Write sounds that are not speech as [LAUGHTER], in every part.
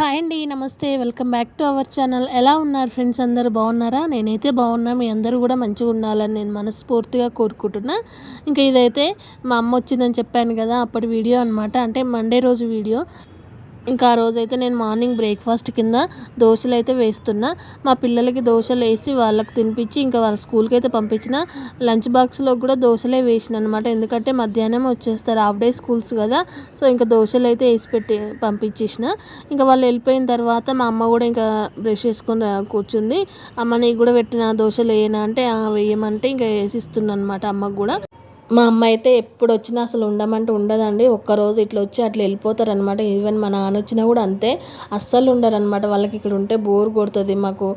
Hi అండి నమస్తే. Welcome back to our channel. ఎలా ఉన్నారు ఫ్రెండ్స్ అందరూ? బాగున్నారా? నేనైతే బాగున్నా. మీ అందరూ కూడా మంచిగా ఉండాలని నేను మనస్ఫూర్తిగా కోరుకుంటున్నా. ఇంకా ఇదైతే మా అమ్మ వచ్చిందని చెప్పాను కదా అప్పటి వీడియో అనమాట అంటే మండే రోజు వీడియో. ఇంకా ఆ రోజైతే నేను మార్నింగ్ బ్రేక్ఫాస్ట్ కింద దోశలు అయితే వేస్తున్నా. మా పిల్లలకి దోశలు వేసి వాళ్ళకి తినిపించి ఇంకా వాళ్ళ స్కూల్కి అయితే పంపించిన. లంచ్ బాక్స్లో కూడా దోశలే వేసిన అనమాట ఎందుకంటే మధ్యాహ్నం వచ్చేస్తారు హాఫ్ డే స్కూల్స్ కదా. సో ఇంకా దోశలు అయితే వేసి పెట్టి పంపించేసిన. ఇంకా వాళ్ళు వెళ్ళిపోయిన తర్వాత మా అమ్మ కూడా ఇంకా బ్రష్ చేసుకొని కూర్చుంది. అమ్మ నీకు కూడా పెట్టిన దోశలు వేయనా? అంటే వేయమంటే ఇంకా వేసిస్తున్నా అనమాట అమ్మకు కూడా. మా అమ్మ అయితే ఎప్పుడు వచ్చినా అసలు ఉండమంటే ఉండదండి. ఒక్కరోజు ఇట్లా వచ్చి అట్లా వెళ్ళిపోతారు అనమాట ఈవెన్ మా నాన్న వచ్చినా కూడా అంతే. అస్సలు ఉండరు అనమాట వాళ్ళకి ఇక్కడ ఉంటే బోర్ కొడుతుంది. మాకు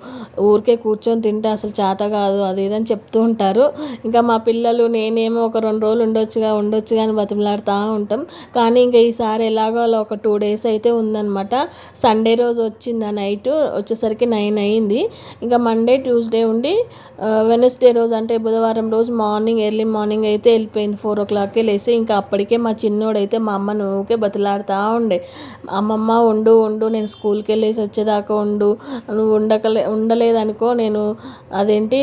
ఊరికే కూర్చొని తింటే అసలు చేత కాదు అది ఇదని చెప్తూ ఉంటారు. ఇంకా మా పిల్లలు నేనేమో ఒక రెండు రోజులు ఉండొచ్చుగా ఉండొచ్చుగా అని బతిమలాడుతూ ఉంటాం. కానీ ఇంకా ఈసారి ఎలాగో అలా ఒక టూ డేస్ అయితే ఉందన్నమాట. సండే రోజు వచ్చింది ఆ నైట్. వచ్చేసరికి నైన్ అయింది. ఇంకా మండే ట్యూస్డే ఉండి వెనస్డే రోజు అంటే బుధవారం రోజు మార్నింగ్ ఎర్లీ మార్నింగ్ అయితే వెళ్ళిపోయింది. ఫోర్ ఓ క్లాక్కే లేసి ఇంకా అప్పటికే మా చిన్నోడైతే మా అమ్మ నువ్వుకే బతిలాడుతూ ఉండే. అమ్మమ్మ ఉండు ఉండు నేను స్కూల్కి వెళ్ళేసి వచ్చేదాకా ఉండు. నువ్వు ఉండకలే ఉండలేదనుకో నేను అదేంటి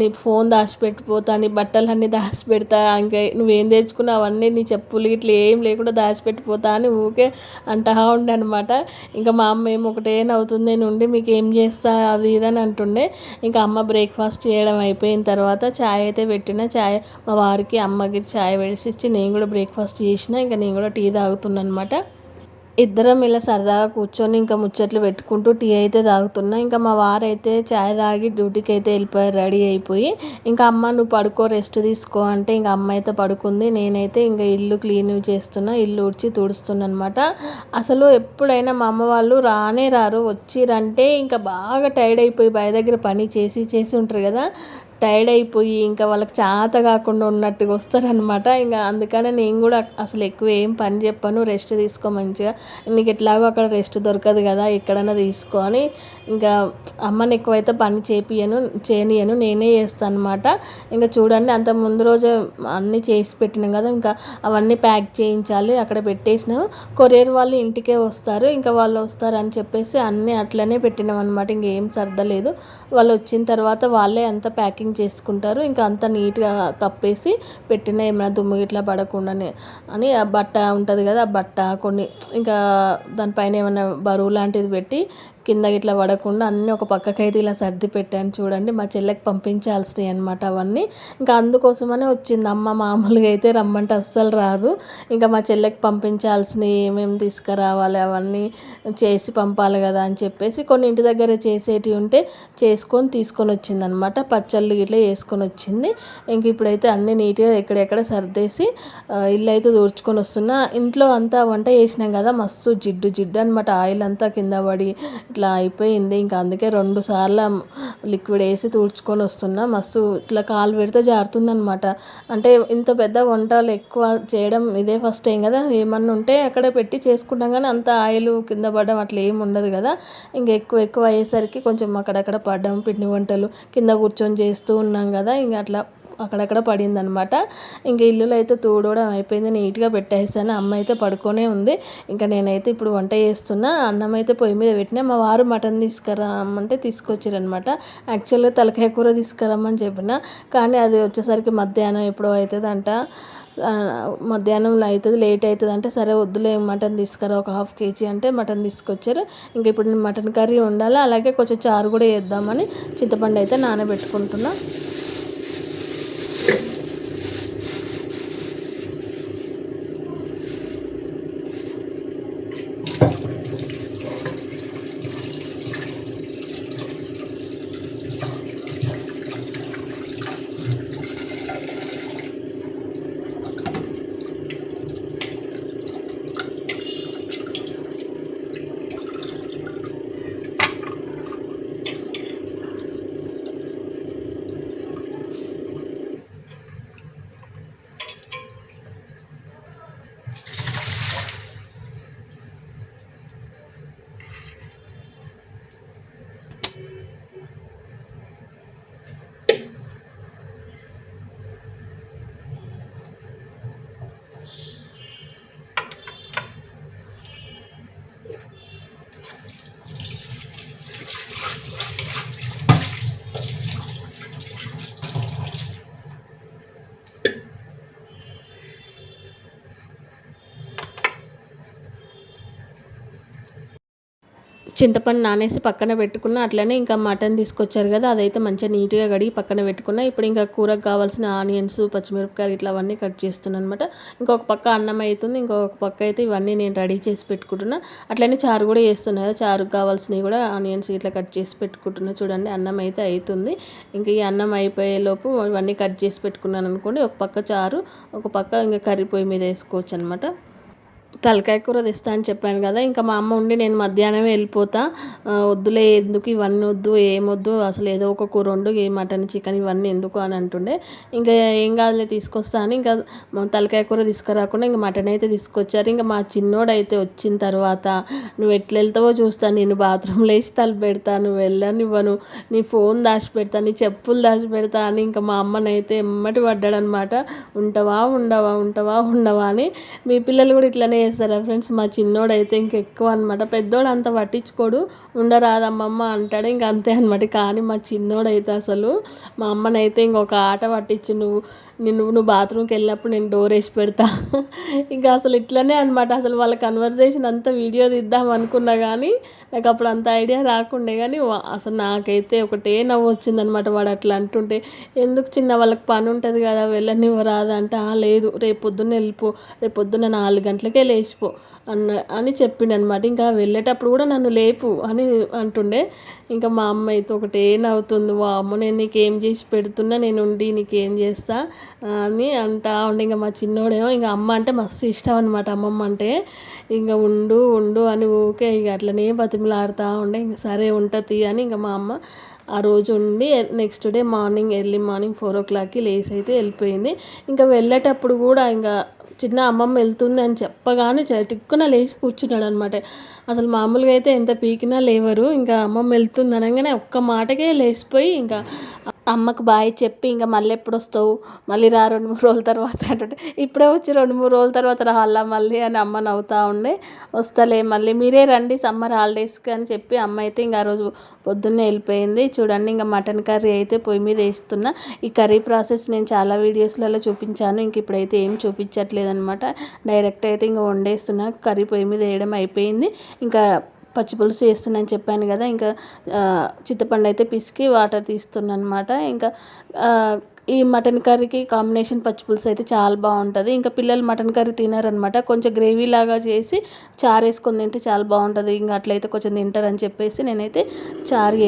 నీ ఫోన్ దాచిపెట్టిపోతా నీ బట్టలన్నీ దాచిపెడతా ఇంకా నువ్వేం తెచ్చుకున్నావు అవన్నీ నీ చెప్పులు ఇట్లా ఏం లేకుండా దాచిపెట్టిపోతా అని ఊకే అంటా ఉండే అనమాట ఇంకా మా అమ్మ ఏమి ఒకటే నవ్వుతుంది నేను ఉండి మీకు ఏం చేస్తా? అది ఇదని అంటుండే. ఇంకా అమ్మ బ్రేక్ఫాస్ట్ చేయడం అయిపోయిన తర్వాత ఛాయ్ అయితే పెట్టిన. ఛాయ్ మా వారికి అమ్మకి చాయ్ వేసి ఇచ్చి నేను కూడా బ్రేక్ఫాస్ట్ చేసిన ఇంకా నేను కూడా టీ తాగుతున్నాను అనమాట ఇద్దరం ఇలా సరదాగా కూర్చొని ఇంకా ముచ్చట్లు పెట్టుకుంటూ టీ అయితే తాగుతున్నా. ఇంకా మా వారైతే చాయ్ తాగి డ్యూటీకి అయితే వెళ్ళిపోయారు రెడీ అయిపోయి ఇంకా అమ్మ నువ్వు పడుకో రెస్ట్ తీసుకో అంటే ఇంకా అమ్మ అయితే పడుకుంది. నేనైతే ఇంకా ఇల్లు క్లీన్ చేస్తున్నా ఇల్లు ఉడిచి తుడుస్తున్నా అనమాట అసలు ఎప్పుడైనా మా అమ్మ వాళ్ళు రానే రారు వచ్చిరంటే ఇంకా బాగా టైర్డ్ అయిపోయి బయ దగ్గర పని చేసి చేసి ఉంటారు కదా. టైర్డ్ అయిపోయి ఇంకా వాళ్ళకి చేత కాకుండా ఉన్నట్టుగా వస్తారనమాట ఇంకా అందుకనే నేను కూడా అసలు ఎక్కువ ఏం పని చెప్పను. రెస్ట్ తీసుకో మంచిగా. నీకు ఎట్లాగో అక్కడ రెస్ట్ దొరకదు కదా ఎక్కడైనా తీసుకో అని. ఇంకా అమ్మని ఎక్కువైతే పని చేపియను చేయనియను. నేనే చేస్తాను అనమాట ఇంకా చూడండి అంత ముందు రోజు అన్నీ చేసి పెట్టినాం కదా ఇంకా అవన్నీ ప్యాక్ చేయించాలి. అక్కడ పెట్టేసినాము కొరియర్ వాళ్ళు ఇంటికే వస్తారు. ఇంకా వాళ్ళు వస్తారు అని చెప్పేసి అన్నీ అట్లనే పెట్టినాం అనమాట ఇంకేం సర్దలేదు. వాళ్ళు వచ్చిన తర్వాత వాళ్ళే అంత ప్యాకింగ్ చేసుకుంటారు. ఇంకా అంత నీట్గా కప్పేసి పెట్టిన ఏమైనా దుమ్ము ఇట్లా పడకుండానే అని ఆ బట్ట ఉంటుంది కదా ఆ బట్ట కొన్ని ఇంకా దానిపైన ఏమైనా బరువు లాంటిది పెట్టి కింద ఇట్లా పడకుండా అన్నీ ఒక పక్కకైతే ఇలా సర్ది పెట్టాను చూడండి. మా చెల్లెకి పంపించాల్సినవి అనమాట అవన్నీ. ఇంకా అందుకోసమనే వచ్చింది. అమ్మ మామూలుగా అయితే రమ్మంటే అస్సలు రాదు. ఇంకా మా చెల్లెకి పంపించాల్సినవి ఏమేమి తీసుకురావాలి అవన్నీ చేసి పంపాలి కదా అని చెప్పేసి కొన్ని ఇంటి దగ్గర చేసేటివి ఉంటే చేసుకొని తీసుకొని వచ్చింది అనమాట పచ్చళ్ళు ఇట్లా వేసుకొని వచ్చింది. ఇంక ఇప్పుడైతే అన్నీ నీట్గా ఎక్కడెక్కడ సర్దేసి ఇల్లు అయితే దూర్చుకొని వస్తున్నా. ఇంట్లో అంతా వంట చేసినాం కదా మస్తు జిడ్డు జిడ్డు అనమాట ఆయిల్ అంతా కింద పడి ఇట్లా అయిపోయింది. ఇంకా అందుకే రెండు సార్లు లిక్విడ్ వేసి తుడుచుకొని వస్తున్నా. మస్తు ఇట్లా కాలు పెడితే జారుతుందనమాట అంటే ఇంత పెద్ద వంటలు ఎక్కువ చేయడం ఇదే ఫస్ట్ టైం కదా. ఏమన్నా ఉంటే అక్కడ పెట్టి చేసుకుంటాం. కానీ అంత ఆయిల్ కింద పడడం అట్లా ఏమి ఉండదు కదా. ఇంకా ఎక్కువ ఎక్కువ అయ్యేసరికి కొంచెం అక్కడక్కడ పడ్డం పిండి వంటలు కింద కూర్చొని చేస్తూ ఉన్నాం కదా. ఇంకా అట్లా అక్కడక్కడ పడిందనమాట. ఇంకా ఇల్లులో అయితే తూడవడం అయిపోయింది. నీట్గా పెట్టేసాను. అమ్మ అయితే పడుకొనే ఉంది. ఇంకా నేనైతే ఇప్పుడు వంట చేస్తున్నా. అన్నం అయితే పొయ్యి మీద పెట్టినా. మా వారు మటన్ తీసుకురామంటే తీసుకొచ్చారనమాట. యాక్చువల్గా తలకాయ కూర తీసుకురమ్మని చెప్పిన. కానీ అది వచ్చేసరికి మధ్యాహ్నం ఎప్పుడో అవుతుందంట మధ్యాహ్నం అవుతుంది లేట్ అవుతుంది అంటే సరే వద్దులే మటన్ తీసుకురా ఒక హాఫ్ కేజీ అంటే మటన్ తీసుకొచ్చారు. ఇంక ఇప్పుడు మటన్ కర్రీ ఉండాలి అలాగే కొంచెం చారు కూడా వేద్దామని చింతపండు అయితే నానబెట్టుకుంటున్నాను చింతపండు నానేసి పక్కన పెట్టుకున్న అట్లనే ఇంకా మటన్ తీసుకొచ్చారు కదా అదైతే మంచిగా నీట్గా కడిగి పక్కన పెట్టుకున్న. ఇప్పుడు ఇంకా కూరకు కావాల్సిన ఆనియన్స్ పచ్చిమిరపకాయలు ఇట్లా అవన్నీ కట్ చేస్తున్నాను అనమాట ఇంకొక పక్క అన్నం అవుతుంది ఇంకొక పక్క అయితే ఇవన్నీ నేను రెడీ చేసి పెట్టుకుంటున్నా. అట్లనే చారు కూడా చేస్తున్నా కదా చారుకు కావాల్సినవి కూడా ఆనియన్స్ ఇట్లా కట్ చేసి పెట్టుకుంటున్నా. చూడండి అన్నం అయితే అవుతుంది ఇంకా ఈ అన్నం అయిపోయే లోపు ఇవన్నీ కట్ చేసి పెట్టుకున్నాను అనుకోండి ఒక పక్క చారు ఒక పక్క ఇంకా కర్రీ పొయ్యి మీద వేసుకోవచ్చు అనమాట తలకాయ కూర తెస్తా అని చెప్పాను కదా. ఇంకా మా అమ్మ ఉండి నేను మధ్యాహ్నం వెళ్ళిపోతా. వద్దులే ఎందుకు ఇవన్నీ వద్దు ఏమొద్దు అసలు ఏదో ఒక కూర వండు ఈ మటన్ చికెన్ ఇవన్నీ ఎందుకు అని అంటుండే. ఇంకా ఏం కాదులే తీసుకొస్తా అని ఇంకా తలకాయ కూర తీసుకురాకుండా ఇంకా మటన్ అయితే తీసుకొచ్చారు. ఇంకా మా చిన్నోడైతే వచ్చిన తర్వాత నువ్వు ఎట్లా వెళ్తావో చూస్తాను నేను బాత్రూంలో వేసి తలుపు పెడతా నువ్వు వెళ్ళనివ్వను నీ ఫోన్ దాచి పెడతా నీ చెప్పులు దాచి పెడతా అని ఇంకా మా అమ్మనైతే ఎమ్మటి పడ్డాడనమాట ఉంటావా ఉండవా ఉంటావా ఉండవా అని. మీ పిల్లలు కూడా ఇట్లనే చేస్తారా ఫ్రెండ్స్? మా చిన్నోడైతే ఇంకెక్కువ ఇంక ఎక్కువ అనమాట పెద్దోడు అంత పట్టించుకోడు. ఉండరాదమ్మమ్మ అంటాడు. ఇంక అంతే అనమాట కానీ మా చిన్నోడైతే అసలు మా అమ్మనైతే ఇంకొక ఆట పట్టించి. నువ్వు నేను నువ్వు బాత్రూమ్కి వెళ్ళినప్పుడు నేను డోర్ వేసి పెడతా. ఇంకా అసలు ఇట్లనే అనమాట అసలు వాళ్ళ కన్వర్జేషన్ అంతా వీడియో తీద్దాం అనుకున్నా కానీ నాకు అప్పుడు అంత ఐడియా రాకుండే కానీ అసలు నాకైతే ఒకటే నవ్వు వచ్చిందనమాట వాడు అట్లా అంటుంటే ఎందుకు చిన్న వాళ్ళకి పని ఉంటుంది కదా? వెళ్ళనివ్వరాదు అంటే లేదు. రేపు పొద్దున్న వెళ్ళిపో. రేపు పొద్దున్న నాలుగు గంటలకే లేచిపో అన్న అని చెప్పిండు అనమాట ఇంకా వెళ్ళేటప్పుడు కూడా నన్ను లేపు అని అంటుండే. ఇంకా మా అమ్మ అయితే ఒకటే నవ్వుతుంది. వా అమ్మ నేను నీకేం చేసి పెడుతున్నా? నేను ఉండి నీకేం చేస్తా? అని అంటా ఉండి. ఇంకా మా చిన్నోడేమో ఇంకా అమ్మ అంటే మస్తు ఇష్టం అనమాట అమ్మమ్మ అంటే. ఇంకా ఉండు ఉండు అని ఊకే ఇక అట్లనే బతిమలాడుతూ ఉండే. ఇంకా సరే ఉంటుంది అని ఇంకా మా అమ్మ ఆ రోజు ఉండి next day morning early morning four ఓ క్లాక్కి లేస్ అయితే వెళ్ళిపోయింది. ఇంకా వెళ్ళేటప్పుడు కూడా ఇంకా చిన్న అమ్మమ్మ వెళ్తుంది అని చెప్పగానే టిక్కున లేచి కూర్చున్నాడు అనమాట అసలు మామూలుగా అయితే ఎంత పీకినా లేవరు. ఇంకా అమ్మమ్మ వెళ్తుంది అనగానే ఒక్క మాటకే లేచిపోయి ఇంకా అమ్మకు బాయ్ చెప్పి ఇంకా మళ్ళీ ఎప్పుడు వస్తావు? మళ్ళీ రా రెండు మూడు రోజుల తర్వాత అంటుంటే ఇప్పుడే వచ్చి రెండు మూడు రోజుల తర్వాత రావాలా మళ్ళీ అని అమ్మ నవ్వుతూ ఉండే. వస్తలే మళ్ళీ మీరే రండి సమ్మర్ హాలిడేస్కి అని చెప్పి అమ్మ అయితే ఇంకా ఆ రోజు పొద్దున్నే వెళ్ళిపోయింది. చూడండి ఇంకా మటన్ కర్రీ అయితే పొయ్యి మీద వేస్తున్నా. ఈ కర్రీ ప్రాసెస్ నేను చాలా వీడియోస్లలో చూపించాను. ఇంక ఇప్పుడైతే ఏం చూపించట్లేదు అనమాట డైరెక్ట్ అయితే ఇంకా వండేస్తున్నా. కర్రీ పొయ్యి మీద వేయడం అయిపోయింది. ఇంకా పచ్చిపులుసు వేస్తున్నాను చెప్పాను కదా ఇంకా చింతపండు అయితే పిసికి వాటర్ తీస్తున్నాను అనమాట ఇంకా ఈ మటన్ కర్రీకి కాంబినేషన్ పచ్చి పులుసు అయితే చాలా బాగుంటుంది. ఇంకా పిల్లలు మటన్ కర్రీ తినారనమాట కొంచెం గ్రేవీ లాగా చేసి చారు వేసుకొని తింటే చాలా బాగుంటుంది. ఇంకా అట్లయితే కొంచెం తింటారని చెప్పేసి నేనైతే చారు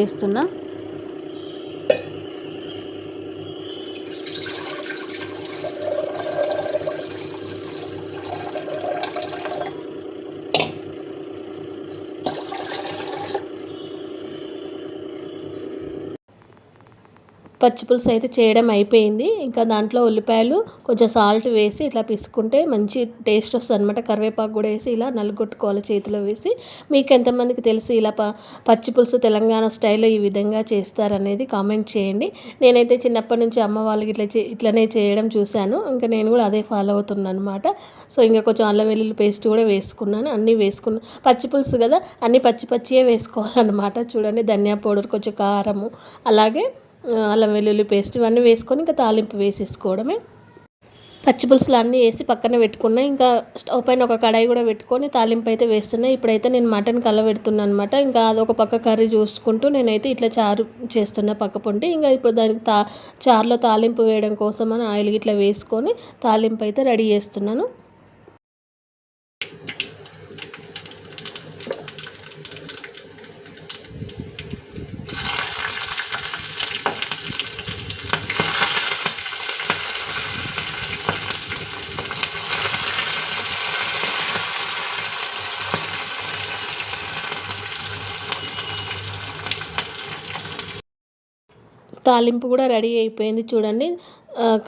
పచ్చిపులుసు అయితే చేయడం అయిపోయింది. ఇంకా దాంట్లో ఉల్లిపాయలు కొంచెం సాల్ట్ వేసి ఇట్లా పిసుకుంటే మంచి టేస్ట్ వస్తుంది అనమాట కరివేపాకు కూడా వేసి ఇలా నలుగొట్టుకోవాలి చేతిలో వేసి. మీకు ఎంతమందికి తెలిసి ఇలా ప పచ్చిపులుసు తెలంగాణ స్టైల్లో ఈ విధంగా చేస్తారనేది కామెంట్ చేయండి. నేనైతే చిన్నప్పటి నుంచి అమ్మ వాళ్ళకి ఇట్లా చే ఇట్లనే చేయడం చూశాను. ఇంకా నేను కూడా అదే ఫాలో అవుతున్నాను అనమాట సో ఇంకా కొంచెం అల్లం వెల్లుల్లి పేస్ట్ కూడా వేసుకున్నాను. అన్నీ వేసుకున్నాను పచ్చిపులుసు కదా అన్నీ పచ్చి పచ్చియే వేసుకోవాలన్నమాట. చూడండి ధనియా పౌడర్ కొంచెం కారము అలాగే అల్లం వెల్లుల్లి పేస్ట్ ఇవన్నీ వేసుకొని ఇంకా తాలింపు వేసేసుకోవడమే. పచ్చిపులుసులు అన్నీ వేసి పక్కన పెట్టుకున్నా ఇంకా స్టవ్ పైన ఒక కడాయి కూడా పెట్టుకొని తాలింపు అయితే వేస్తున్నా. ఇప్పుడైతే నేను మటన్ కలబెడుతున్నాను అనమాట ఇంకా అదొక పక్క కర్రీ చూసుకుంటూ నేనైతే ఇట్లా చారు చేస్తున్నా పక్క పొంటి. ఇంకా ఇప్పుడు దానికి తా చారులో తాలింపు వేయడం కోసం అని ఆయిల్ ఇట్లా వేసుకొని తాలింపు అయితే రెడీ చేస్తున్నాను. తాలింపు కూడా రెడీ అయిపోయింది చూడండి.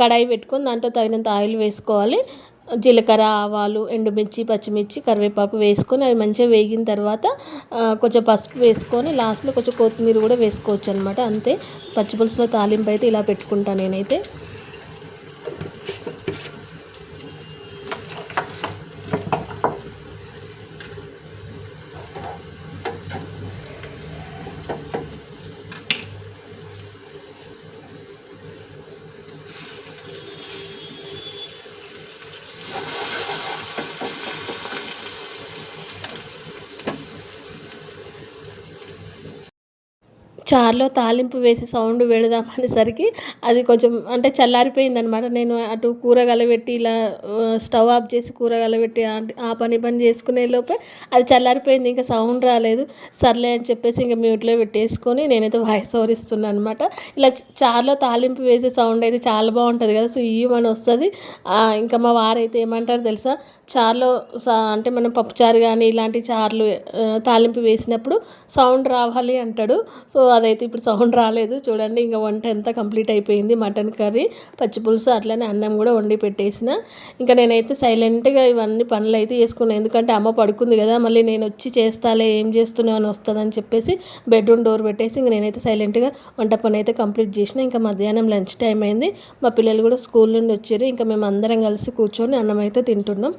కడాయి పెట్టుకొని దాంట్లో తగినంత ఆయిల్ వేసుకోవాలి. జీలకర్ర ఆవాలు ఎండుమిర్చి పచ్చిమిర్చి కరివేపాకు వేసుకొని అవి మంచిగా వేగిన తర్వాత కొంచెం పసుపు వేసుకొని లాస్ట్లో కొంచెం కొత్తిమీర కూడా వేసుకోవచ్చు అనమాట అంతే పచ్చిపులుసులో తాలింపు అయితే ఇలా పెట్టుకుంటాను నేనైతే. చారులో తాలింపు వేసి సౌండ్ పెడదామనేసరికి అది కొంచెం అంటే చల్లారిపోయింది అనమాట నేను అటు కూర పెట్టి ఇలా స్టవ్ ఆఫ్ చేసి కూర పెట్టి ఆ- పని పని చేసుకునే లోపే అది చల్లారిపోయింది. ఇంకా సౌండ్ రాలేదు. సర్లే అని చెప్పేసి ఇంకా మ్యూట్లో పెట్టేసుకొని నేనైతే వాయిస్ ఓవర్ ఇస్తున్నాను అనమాట ఇలా చార్లో చారులో తాలింపు వేసే సౌండ్ అయితే చాలా బాగుంటుంది కదా. సో ఈ మన వస్తుంది. ఇంకా మా వారైతే ఏమంటారు తెలుసా? చారులో అంటే మనం పప్పుచారు కానీ ఇలాంటి చారులు తాలింపు వేసినప్పుడు సౌండ్ రావాలి అంటాడు. సో అదైతే ఇప్పుడు సౌండ్ రాలేదు. చూడండి ఇంకా వంట ఎంత కంప్లీట్ అయిపోయింది. మటన్ కర్రీ పచ్చిపులుసు అట్లనే అన్నం కూడా వండి పెట్టేసిన. ఇంకా నేనైతే సైలెంట్గా ఇవన్నీ పనులు అయితే చేసుకున్నాను ఎందుకంటే అమ్మ పడుకుంది కదా మళ్ళీ నేను వచ్చి చేస్తాలే ఏం చేస్తున్నావు అని వస్తుందని చెప్పేసి బెడ్రూమ్ డోర్ పెట్టేసి ఇంక నేనైతే సైలెంట్గా వంట పని అయితే కంప్లీట్ చేసిన. ఇంకా మధ్యాహ్నం లంచ్ టైం అయింది. మా పిల్లలు కూడా స్కూల్ నుండి వచ్చారు. ఇంకా మేము అందరం కలిసి కూర్చొని అన్నం అయితే తింటున్నాం.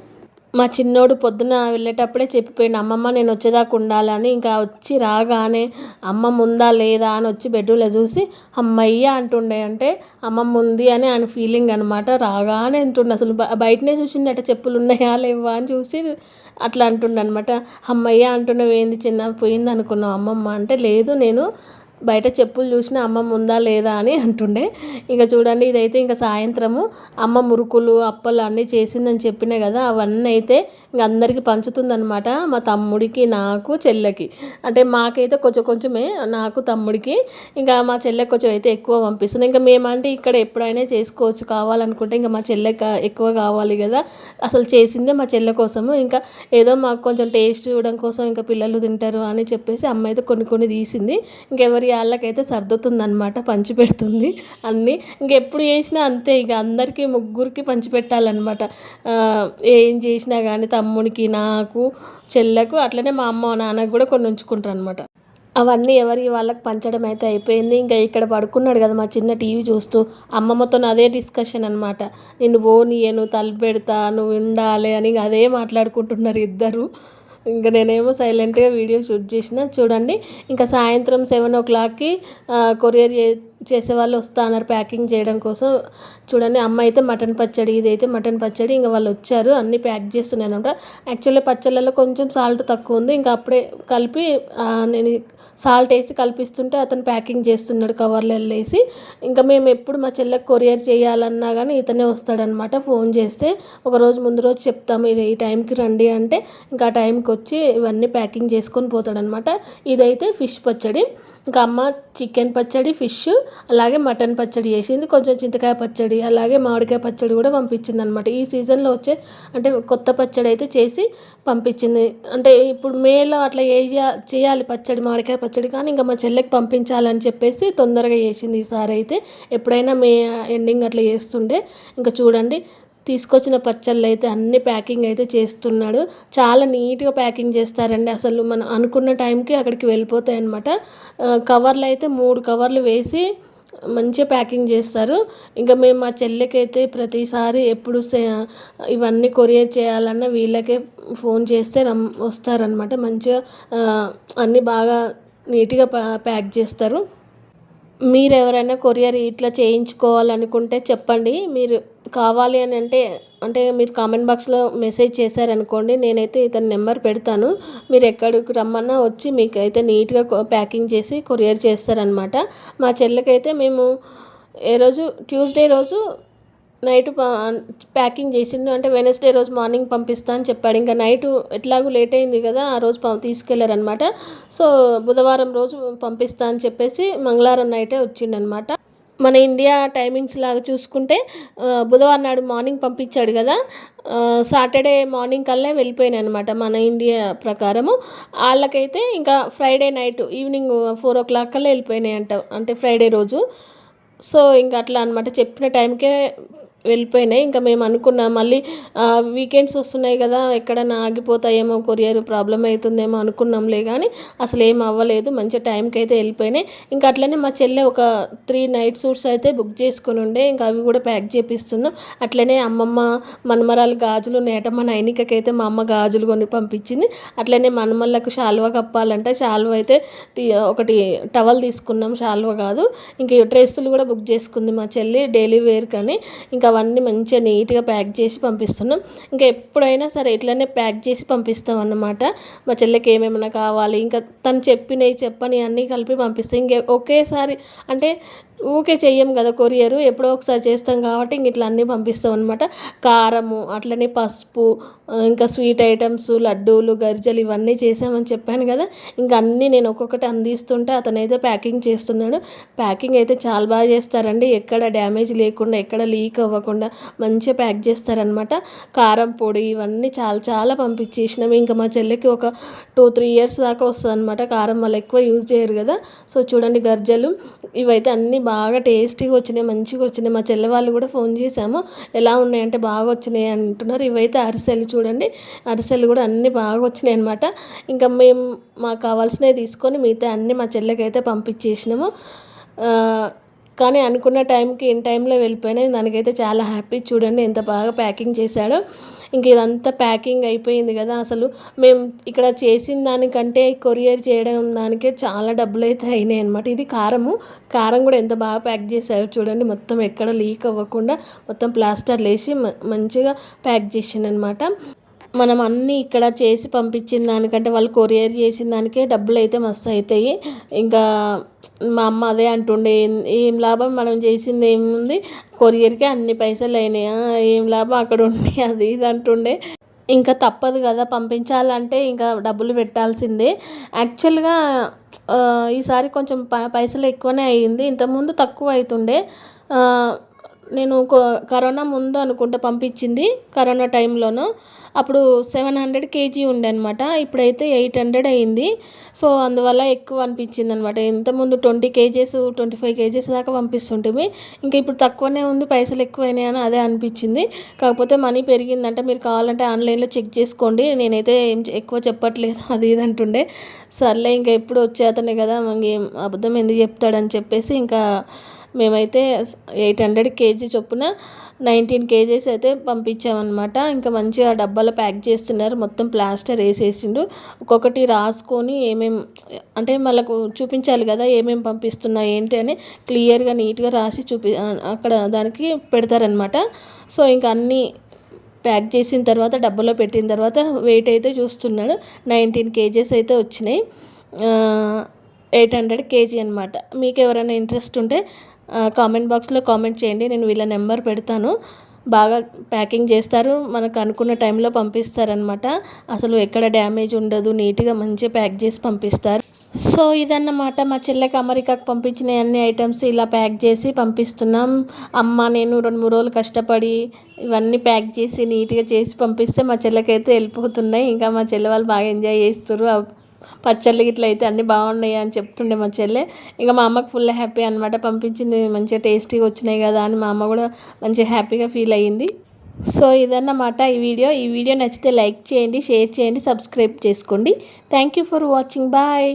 మా చిన్నోడు పొద్దున వెళ్ళేటప్పుడే చెప్పిపోయిండు అమ్మమ్మ నేను వచ్చేదాకా ఉండాలని. ఇంకా వచ్చి రాగానే అమ్మమ్మ ఉందా లేదా? అని వచ్చి బెడ్రూమ్లో చూసి అమ్మయ్య అంటుండే. అంటే అమ్మమ్మ ఉంది అని ఆయన ఫీలింగ్ అనమాట రాగానే అంటుండే అసలు బయటనే బయటనే అట చెప్పులు ఉన్నాయా లేవా? అని చూసి అట్లా అంటుండే అనమాట అమ్మయ్య అంటున్నావు ఏంది చిన్న పోయింది అనుకున్నావు అమ్మమ్మ? అంటే లేదు నేను బయట చెప్పులు చూసిన అమ్మమ్మ ఉందా లేదా అని అంటుండే. ఇక చూడండి ఇదైతే ఇంకా సాయంత్రము. అమ్మ మురుకులు అప్పలు అన్నీ చేసిందని చెప్పిన కదా అవన్నీ అయితే ఇంక అందరికీ పంచుతుందన్నమాట. మా తమ్ముడికి నాకు చెల్లెకి. అంటే మాకైతే కొంచెం కొంచెమే నాకు తమ్ముడికి. ఇంకా మా చెల్లెకి కొంచెం అయితే ఎక్కువ పంపిస్తుంది ఇంకా మేమంటే ఇక్కడ ఎప్పుడైనా చేసుకోవచ్చు కావాలనుకుంటే ఇంకా మా చెల్లెకి ఎక్కువ కావాలి కదా. అసలు చేసిందే మా చెల్లె కోసము. ఇంకా ఏదో మాకు కొంచెం టేస్ట్ చూడడం కోసం ఇంకా పిల్లలు తింటారు అని చెప్పేసి అమ్మ అయితే కొన్ని కొన్ని తీసింది. ఇంకెవరి ఏళ్ళకైతే సర్దుతుంది అనమాట పంచి పెడుతుంది అన్నీ. ఇంకెప్పుడు చేసినా అంతే ఇక అందరికీ ముగ్గురికి పంచి పెట్టాలన్నమాట ఏం చేసినా కానీ తమ్మునికి నాకు చెల్లెకు అట్లనే మా అమ్మ నాన్నకు కూడా కొన్ని ఉంచుకుంటారు అనమాట అవన్నీ ఎవరి వాళ్ళకి పంచడం అయితే అయిపోయింది. ఇంకా ఇక్కడ పడుకున్నాడు కదా మా చిన్న టీవీ చూస్తూ అమ్మమ్మతో అదే డిస్కషన్ అనమాట నిన్ను ఓనియను తలుపు నువ్వు ఉండాలి అని ఇంకా అదే మాట్లాడుకుంటున్నారు ఇద్దరు. ఇంకా నేనేమో సైలెంట్గా వీడియో షూట్ చేసిన చూడండి. ఇంకా సాయంత్రం సెవెన్ ఓ క్లాక్కి కొరియర్ చేసేవాళ్ళు చేసే వాళ్ళు వస్తా అన్నారు ప్యాకింగ్ చేయడం కోసం. చూడండి అమ్మ అయితే మటన్ పచ్చడి ఇదైతే మటన్ పచ్చడి ఇంకా వాళ్ళు వచ్చారు అన్నీ ప్యాక్ చేస్తున్నాను అనమాట యాక్చువల్లీ పచ్చళ్ళలో కొంచెం సాల్ట్ తక్కువ ఉంది ఇంకా అప్పుడే కలిపి నేను సాల్ట్ వేసి కలిపిస్తుంటే అతను ప్యాకింగ్ చేస్తున్నాడు కవర్లు వెళ్ళేసి. ఇంకా మేము ఎప్పుడు మా చెల్లెకి కొరియర్ చేయాలన్నా కానీ ఇతనే వస్తాడనమాట ఫోన్ చేస్తే. ఒక రోజు ముందు రోజు చెప్తాము ఇది ఈ టైంకి రండి అంటే ఇంకా ఆ టైంకి వచ్చి ఇవన్నీ ప్యాకింగ్ చేసుకొని పోతాడనమాట ఇదైతే ఫిష్ పచ్చడి. ఇంకా అమ్మ చికెన్ పచ్చడి ఫిష్ అలాగే మటన్ పచ్చడి చేసింది. కొంచెం చింతకాయ పచ్చడి అలాగే మామిడికాయ పచ్చడి కూడా పంపించింది అనమాట ఈ సీజన్లో వచ్చే అంటే కొత్త పచ్చడి అయితే చేసి పంపించింది. అంటే ఇప్పుడు మేలో అట్లా ఏ చేయాలి పచ్చడి మామిడికాయ పచ్చడి కానీ ఇంకా మా చెల్లెకి పంపించాలని చెప్పేసి తొందరగా చేసింది ఈసారి అయితే. ఎప్పుడైనా మే ఎండింగ్ అట్లా చేస్తుండే. ఇంకా చూడండి తీసుకొచ్చిన పచ్చళ్ళు అయితే అన్ని ప్యాకింగ్ అయితే చేస్తున్నాడు. చాలా నీట్గా ప్యాకింగ్ చేస్తారండి. అసలు మనం అనుకున్న టైంకి అక్కడికి వెళ్ళిపోతాయి అనమాట కవర్లు అయితే మూడు కవర్లు వేసి మంచిగా ప్యాకింగ్ చేస్తారు. ఇంకా మేము మా చెల్లెకైతే ప్రతిసారి ఎప్పుడు ఇవన్నీ కొరియర్ చేయాలన్నా వీళ్ళకే ఫోన్ చేస్తే రమ్ వస్తారనమాట మంచిగా అన్నీ బాగా నీట్గా ప్యా- ప్యాక్ చేస్తారు. మీరు ఎవరైనా కొరియర్ ఇట్లా చేయించుకోవాలనుకుంటే చెప్పండి. మీరు కావాలి అని అంటే అంటే మీరు కామెంట్ బాక్స్లో మెసేజ్ చేశారనుకోండి నేనైతే ఇతని నెంబర్ పెడతాను. మీరు ఎక్కడికి రమ్మన్నా వచ్చి మీకు అయితే నీట్గా ప్యాకింగ్ చేసి కొరియర్ చేస్తారనమాట. మా చెల్లెకైతే మేము ఏ రోజు ట్యూస్డే రోజు నైట్ ప్యాకింగ్ చేసిండు. అంటే వెనస్డే రోజు మార్నింగ్ పంపిస్తా అని చెప్పాడు. ఇంకా నైట్ ఎట్లాగూ లేట్ అయింది కదా ఆ రోజు పం- తీసుకెళ్ళారనమాట సో బుధవారం రోజు పంపిస్తా అని చెప్పేసి మంగళవారం నైటే వచ్చిండనమాట మన ఇండియా టైమింగ్స్ లాగా చూసుకుంటే బుధవారం నాడు మార్నింగ్ పంపించాడు కదా. సాటర్డే మార్నింగ్ కల్లా వెళ్ళిపోయినాయి అనమాట మన ఇండియా ప్రకారము. వాళ్ళకైతే ఇంకా Friday night evening four o'clock కల్లా వెళ్ళిపోయినాయి అంట అంటే ఫ్రైడే రోజు. సో ఇంకా అట్లా అనమాట చెప్పిన టైంకే వెళ్ళిపోయినాయి. ఇంకా మేము అనుకున్నాం మళ్ళీ వీకెండ్స్ వస్తున్నాయి కదా ఎక్కడన్నా ఆగిపోతాయేమో కొరియర్ ప్రాబ్లం అవుతుందేమో అనుకున్నాంలే కానీ అసలు ఏం అవ్వలేదు. మంచి టైంకి అయితే వెళ్ళిపోయినాయి. ఇంకా అట్లనే మా చెల్లె ఒక త్రీ నైట్ సూట్స్ అయితే బుక్ చేసుకుని ఉండే. ఇంకా అవి కూడా ప్యాక్ చేపిస్తున్నాం. అట్లనే అమ్మమ్మ మనమరాలు గాజులు నేటమ్మ నైనికకైతే మా అమ్మ గాజులు కొని పంపించింది. అట్లనే మనమళ్ళకు శాలువా కప్పాలంటే. శాలువ అయితే ఒకటి టవల్ తీసుకున్నాం. శాలువా కాదు. ఇంకా డ్రెస్సులు కూడా బుక్ చేసుకుంది మా చెల్లి డైలీ వేర్ కానీ. ఇంకా అవన్నీ మంచిగా నీట్గా ప్యాక్ చేసి పంపిస్తున్నాం. ఇంకా ఎప్పుడైనా సరే ఇట్లనే ప్యాక్ చేసి పంపిస్తాం అన్నమాట. మా చెల్లెకి ఏమేమైనా కావాలి ఇంకా తను చెప్పినవి చెప్పని అన్నీ కలిపి పంపిస్తాం. ఇంకా ఒకేసారి అంటే ఊకే చెయ్యం కదా కొరియరు ఎప్పుడో ఒకసారి చేస్తాం కాబట్టి ఇంక ఇట్లా అన్నీ పంపిస్తాం అనమాట కారము అట్లనే పసుపు ఇంకా స్వీట్ ఐటమ్స్ లడ్డూలు గరిజలు ఇవన్నీ చేసామని చెప్పాను కదా. ఇంకా అన్నీ నేను ఒక్కొక్కటి అందిస్తుంటే అతనైతే ప్యాకింగ్ చేస్తున్నాడు. ప్యాకింగ్ అయితే చాలా బాగా చేస్తారండి. ఎక్కడ డ్యామేజ్ లేకుండా ఎక్కడ లీక్ అవ్వకుండా మంచిగా ప్యాక్ చేస్తారనమాట కారం పొడి ఇవన్నీ చాలా చాలా పంపించేసినాము ఇంకా మా చెల్లెకి ఒక టూ త్రీ ఇయర్స్ దాకా వస్తుంది అనమాట కారం వాళ్ళు ఎక్కువ యూజ్ చేయరు కదా. సో చూడండి గర్జలు. ఇవైతే అన్నీ బాగా టేస్టీగా వచ్చినాయి మంచిగా వచ్చినాయి. మా చెల్లె వాళ్ళు కూడా ఫోన్ చేసాము ఎలా ఉన్నాయంటే బాగా వచ్చినాయి అంటున్నారు. ఇవైతే అరిసెలు చూడండి. అరిసెలు కూడా అన్నీ బాగా వచ్చినాయి అనమాట ఇంకా మేము మాకు కావాల్సినవి తీసుకొని మిగతా అన్నీ మా చెల్లెకైతే పంపించేసినాము. కానీ అనుకున్న టైంకి ఇన్ టైంలో వెళ్ళిపోయినాయి దానికైతే చాలా హ్యాపీ. చూడండి ఎంత బాగా ప్యాకింగ్ చేశాడో. ఇంక ఇదంతా ప్యాకింగ్ అయిపోయింది కదా. అసలు మేము ఇక్కడ చేసిన దానికంటే కొరియర్ చేయడం దానికే చాలా డబ్బులు అయితే అయినాయి అనమాట ఇది కారము. కారం కూడా ఎంత బాగా ప్యాక్ చేశారు చూడండి. మొత్తం ఎక్కడ లీక్ అవ్వకుండా మొత్తం ప్లాస్టర్లు వేసి మంచిగా ప్యాక్ చేసిండనమాట మనం అన్నీ ఇక్కడ చేసి పంపించిన దానికంటే వాళ్ళు కొరియర్ చేసిన దానికే డబ్బులు అయితే మస్తు అవుతాయి ఇంకా మా అమ్మ అదే అంటుండే ఏం లాభం మనం చేసింది ఏముంది? కొరియర్కి అన్ని పైసలు అయినాయా. ఏం లాభం అక్కడ ఉండి [LAUGHS] అది ఇది అంటుండే. ఇంకా తప్పదు కదా పంపించాలంటే ఇంకా డబ్బులు పెట్టాల్సిందే. యాక్చువల్గా ఈసారి కొంచెం పైసలు ఎక్కువనే అయ్యింది ఇంతకుముందు తక్కువ అవుతుండే నేను కరోనా ముందు అనుకుంటా పంపించింది కరోనా టైంలోనూ. అప్పుడు సెవెన్ హండ్రెడ్ కేజీ ఉండే అనమాట ఇప్పుడైతే ఎయిట్ హండ్రెడ్ అయింది. సో అందువల్ల ఎక్కువ అనిపించింది అనమాట ఇంతకుముందు twenty KGs twenty five KGs దాకా పంపిస్తుంటే ఇంకా ఇప్పుడు తక్కువనే ఉంది పైసలు ఎక్కువైనాయి అని అదే అనిపించింది. కాకపోతే మనీ పెరిగిందంటే మీరు కావాలంటే ఆన్లైన్లో చెక్ చేసుకోండి. నేనైతే ఏం ఎక్కువ చెప్పట్లేదు అది ఇది అంటుండే. సర్లే ఇంకా ఎప్పుడు వచ్చేతనే కదా ఏం అబద్ధం ఎందుకు చెప్తాడని చెప్పేసి ఇంకా మేమైతే ఎయిట్ హండ్రెడ్ కేజీ చొప్పున నైన్టీన్ కేజీస్ అయితే పంపించామన్నమాట. ఇంకా మంచిగా డబ్బాలో ప్యాక్ చేస్తున్నారు. మొత్తం ప్లాస్టర్ వేసేసిండు ఒక్కొక్కటి రాసుకొని ఏమేం అంటే వాళ్ళకు చూపించాలి కదా ఏమేమి పంపిస్తున్నా ఏంటి అని క్లియర్గా నీట్గా రాసి చూపి అక్కడ దానికి పెడతారనమాట సో ఇంకా అన్నీ ప్యాక్ చేసిన తర్వాత డబ్బాలో పెట్టిన తర్వాత వెయిట్ అయితే చూస్తున్నాడు. నైన్టీన్ కేజీస్ అయితే వచ్చినాయి. ఎయిట్ హండ్రెడ్ కేజీ అనమాట మీకు ఎవరైనా ఇంట్రెస్ట్ ఉంటే కామెంట్ బాక్స్లో కామెంట్ చేయండి. నేను వీళ్ళ నెంబర్ పెడతాను. బాగా ప్యాకింగ్ చేస్తారు. మనకు అనుకున్న టైంలో పంపిస్తారనమాట అసలు ఎక్కడ డ్యామేజ్ ఉండదు. నీట్గా మంచిగా ప్యాక్ చేసి పంపిస్తారు. సో ఇదన్నమాట. మా చెల్లెకి అమెరికాకు పంపించిన అన్ని ఐటమ్స్ ఇలా ప్యాక్ చేసి పంపిస్తున్నాం. అమ్మ నేను రెండు మూడు రోజులు కష్టపడి ఇవన్నీ ప్యాక్ చేసి నీట్గా చేసి పంపిస్తే మా చెల్లెకైతే వెళ్ళిపోతున్నాయి ఇంకా మా చెల్లె వాళ్ళు బాగా ఎంజాయ్ చేస్తారు పచ్చళ్ళు గిట్ల అయితే అన్నీ బాగున్నాయి అని చెప్తుండే మా చెల్లె. ఇంకా మా అమ్మకి ఫుల్ హ్యాపీ అనమాట పంపించింది మంచిగా టేస్టీగా వచ్చినాయి కదా అని మా అమ్మ కూడా మంచిగా హ్యాపీగా ఫీల్ అయ్యింది. సో ఇదన్నమాట ఈ వీడియో. ఈ వీడియో నచ్చితే లైక్ చేయండి షేర్ చేయండి సబ్స్క్రైబ్ చేసుకోండి. Thank you for watching bye